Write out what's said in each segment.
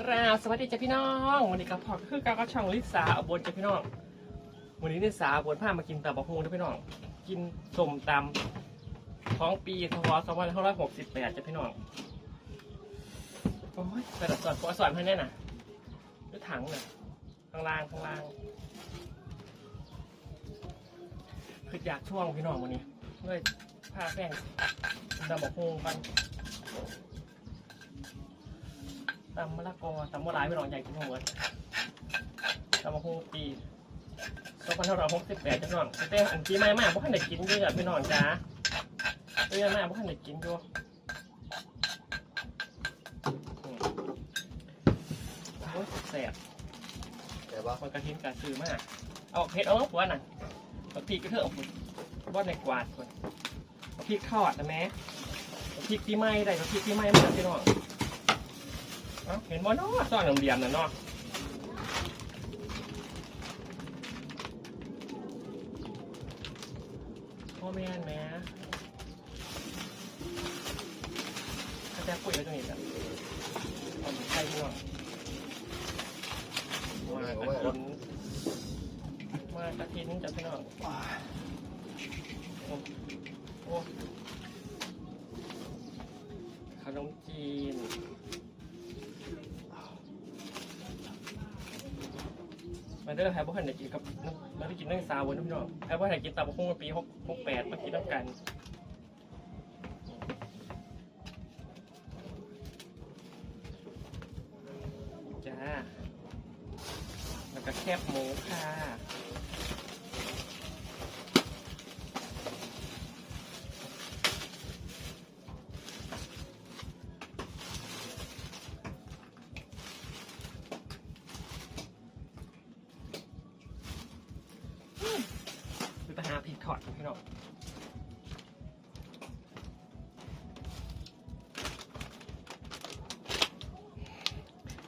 กราบสวัสดีจ้ะพี่น้องวันนี้กับพอคือการก็ช่องลิสาบนจ้ะพี่น้อง วันนี้ลิสาบนพามากินตับะฮงจ้ะพี่น้อง กินสมตำของปีทวสองพันห้าร้อยหกสิบแปดจ้ะพี่น้องโอ้ยกระดาษสอนขอสอนให้แน่น่ะด้วยถังน่ะข้างล่างข้างล่างคืออยากช่วงพี่น้องวันนี้ด้วยผ้าแป้งตำบะฮงกัน ตำมะละกอตำมะลายไม่ลองใหญ่กินหัวตำมะฮูปีสองพันห้าร้อยหกสิบแปดจังหวะแต่อันปีใหม่มากเพราะขันเด็กกินเยอะพี่น้องจ้าเยอะมากเพราะขันเด็กกินอยู่อืมโอ้ยแสบแต่ว่าคนกระทินกระซื้อมากเอาเผ็ดเอาหัวน่ะเอาพริกกระเทอะเอาบอดในกวาดคนเอาพริกทอดนะแม่เอาพริกปีใหม่ได้เอาพริกปีใหม่มากพี่น้อง เอ้าเห็นบ่เนาะซ่อนเหลี่ยมๆน่ะเนาะพ่อแม่นแม่ถ้าแต่ปุ๋ยไว้ตรงนี้จ้ะเอาใส่ม่วงมากระทินมากระทินจ้ะพี่น้องโอ้โอ้ขนมจีน มันได้แพ้บ่คันได้กินกับน้ำมันได้กินนั่งซาวบนพี่น้องแพ้บ่คันได้กินตับกหุ้งปีหกหกแปดมากินน้ำกันจ้าแล้วก็แคบหมูค่ะคือไปหา พริกทอดพี่น้อง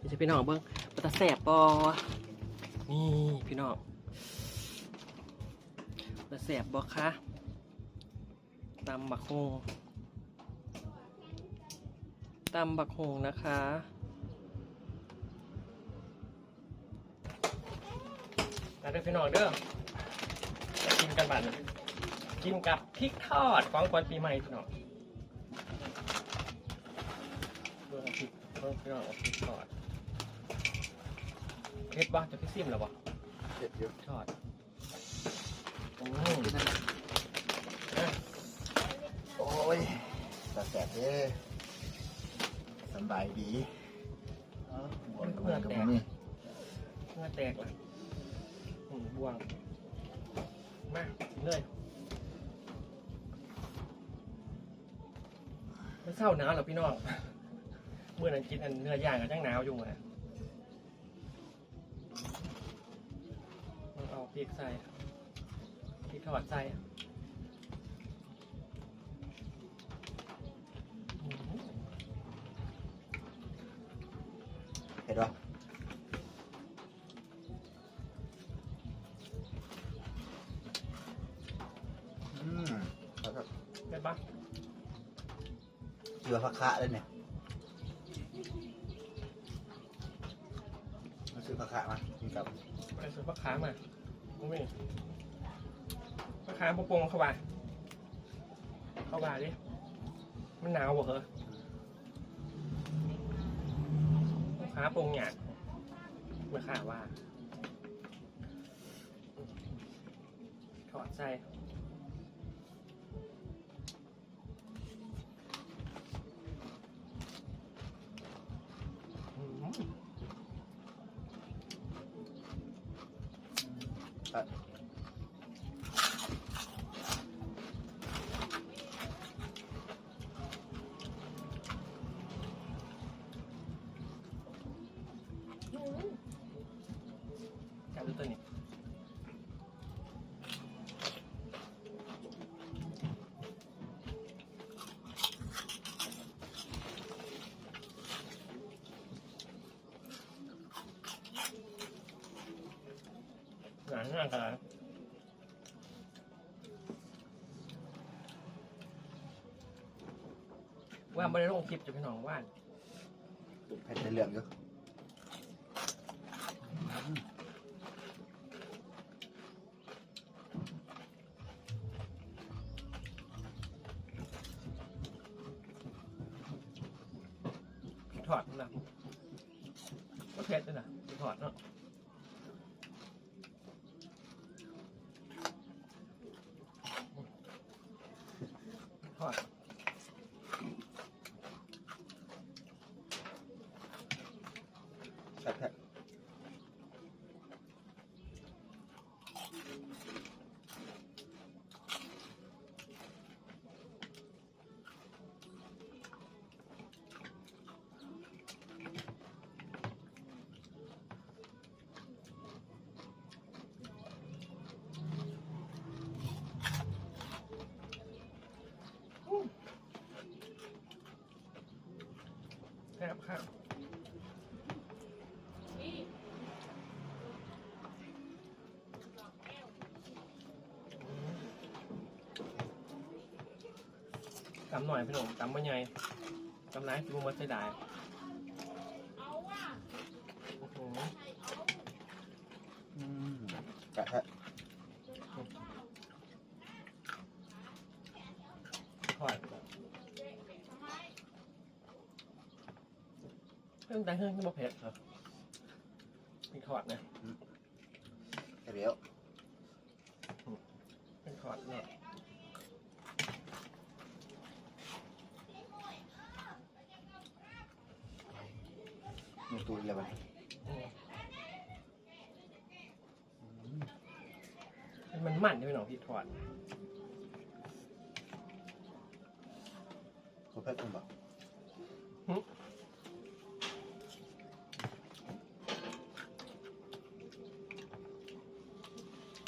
นี่จะพี่น้องเบิ้งปลาแสบปอนี่พี่น้องปลาแสบบอคะตำบักฮงตำบักฮงนะคะมาเด้อพี่น้องเด้อ กินกันบันกินกับพริกทอดของกวนปีใหม่พี่น้องเพื่อพริกเพื่อพี่น้องเอาพริกทอดเผ็ดบ้างจะพี่ซิมหรอวะเผ็ดเยอะทอดอืมโอ้ยตาแสบเด้สำบายดีเอ้าบวมกับมันกับมันนี่เมื่อแตกละอืมบวง มากินเลยไม่เศร้าหนาวหรอพี่น้อง เมื่อนั้นกินอันเนื้อย่างกับจังหนาวอยู่อะเอาพริกใส่พริกทอดใส่ ป็นปะเกลือผักคะเลยเนี่ยมาซื้อผักคะมากินกับไปซื้อปลาค้ามาไม่ปลาค้าปปงเข้ามาเข้ามาดิ มันหนาวบ่เหรอปลาค้าปงหยาดเมื่อข่าว่าถอดใส่ หนังห้างกว่าไม่ได้ลงคลิปจะพี่น้องว่านตุ่ผ่นในเหลืองเยอะถอดนะก็เพลยนะถอดเนาะ ซ่บค่ะตำหน่อยพี่หนุ่มตำไม่ใหญ่ตำร้ายฟิวมาเสียดายโอ้โหอืมแซ่บแท้ทอด เครื่องแต่เครื่องที่มาเผ็ดเหรอมีทอดนะแซ่บเดียวเป็นทอดเนาะมีตูนเลยมันอืมมันมันใช่ไหมหนองพี่ทอดกูเผ็ดมึงบอก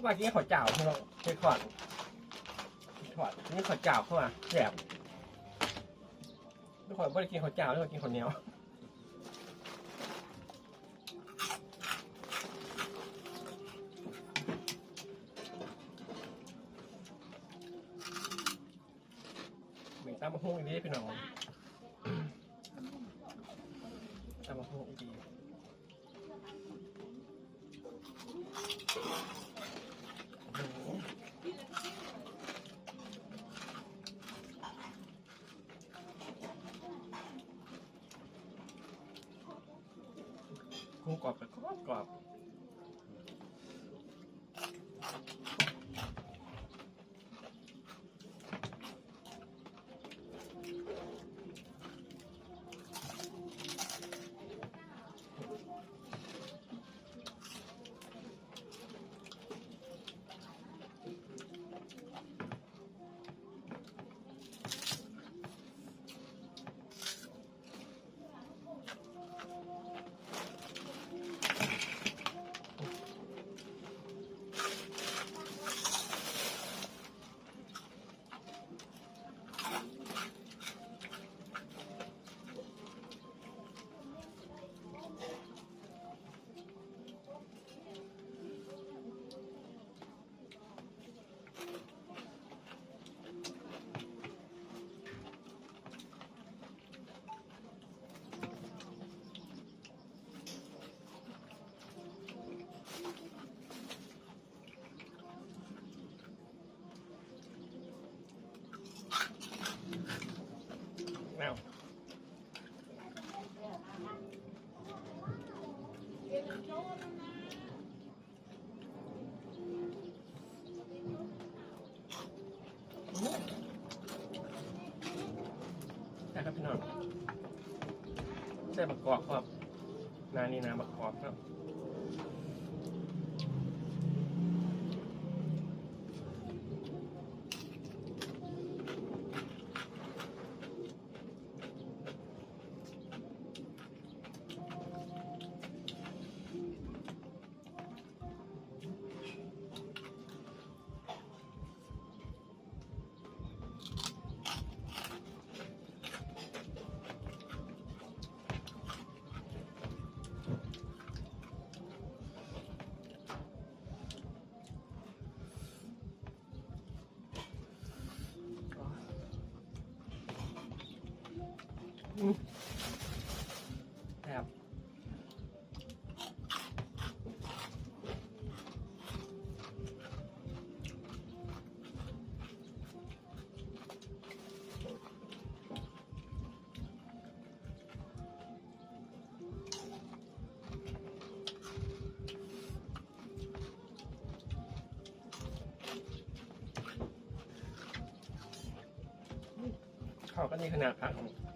เข้ามากินข้าเจ้าพี่น้องเผ็ดทอดทอดนี่ข้าเจ้าเข้ามาแสบทุกคนไม่ได้กินข้าเจ้าทุกคนกินข้าเหนียวเหมือนตามมะฮุ่งอีกทีพี่น้องตามมะฮุ่งอีกทีโอ้โห กุ้งกรอบกั ครับพี่น้องใส่บักกอกครับนานี่นาบักกอกครับ ครับข้าก็มีขนาดพักง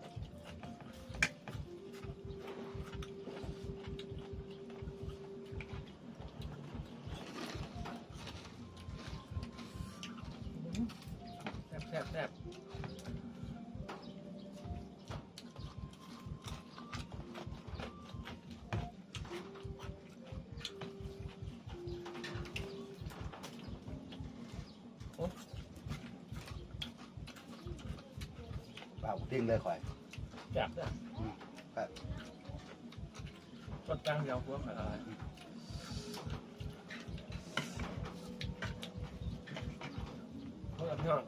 ปล่าติ้งเลยข่อยแซ่บแซ่บครับรสกลางเดียวพวกอะไรเพื่อนพี่น้อง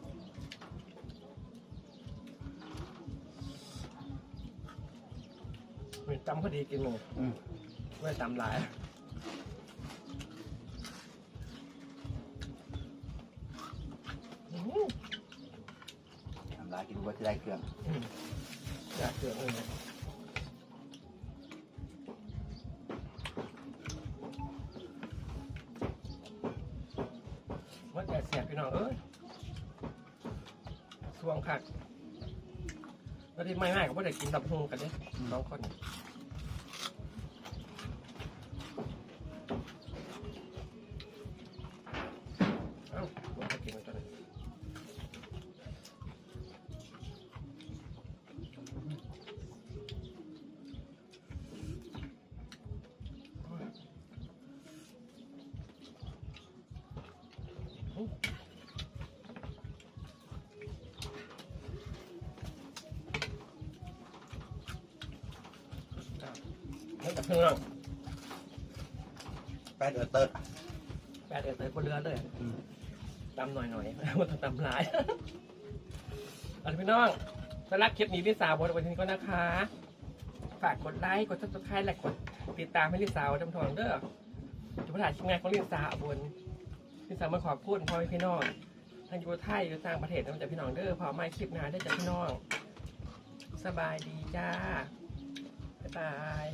มีตำพอดีกินหนึ่งอืมไม่ตำหลายอื้อหือ ทำลายกินว่า จะได้เครื่องอืมอยากเกิดเลยว่าแต่เสียพี่น้องเอ้ยสวงคักแล้วที่ไม่ง่ายก็ไม่ได้กินตับพุงกันเนี่ยสองคนเอ้าว่าจะกินกันตอนนี้แล้วกับ เพื่อนแป้งเออเติร์ดแปดเอ็ดเลยบนเรือเลยอืมตำหน่อยหน่อยๆมันต้องตำหลายเอาล่ะพี่น้องสำหรับคลิปนี้ลิสาบนวันนี้ก็นะคะ ฝากกดไลค์กดซับสไครต์และกดติดตามให้ลิสาวจำทองเด้อจุดประถ่ายทีมงานของลิสาบนลิสามาขอบคุณพ่อแม่พี่น้องทางยูไทยหรือต่างประเทศนะจากพี่น้องเด้อพอไม่คลิปหน้าได้จากพี่น้อง สบายดีจ้า บ๊ายบาย